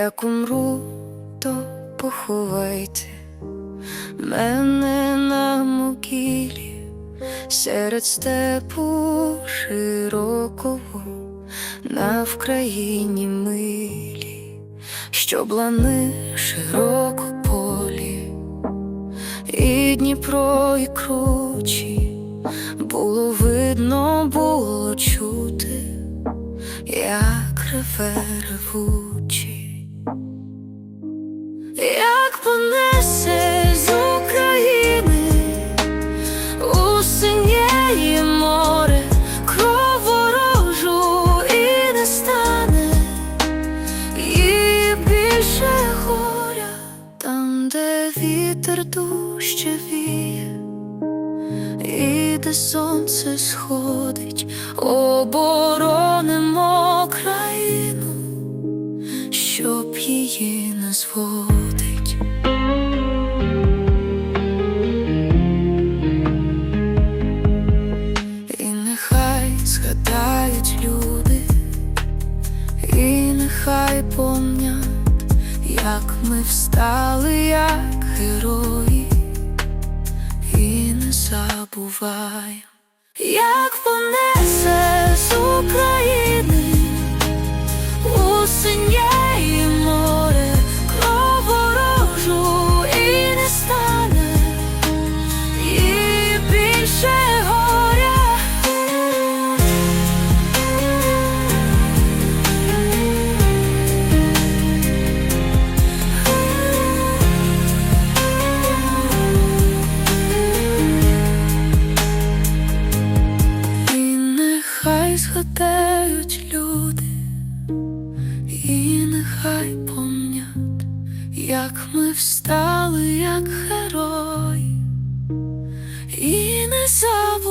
Як умру, то поховайте мене на могилі серед степу широкого на Вкраїні милі, щоб лани широко полі, і Дніпро, і кручі було видно, було чути, як реве ревучий. Вітер дужче віє, і де сонце сходить, оборонимо країну щоб її не зводить. І нехай згадають люди, і нехай помнять, як ми встали, як забуваємо, як понесе з України згадають люди, і нехай помнять, як ми встали, як герої, і не забудуть.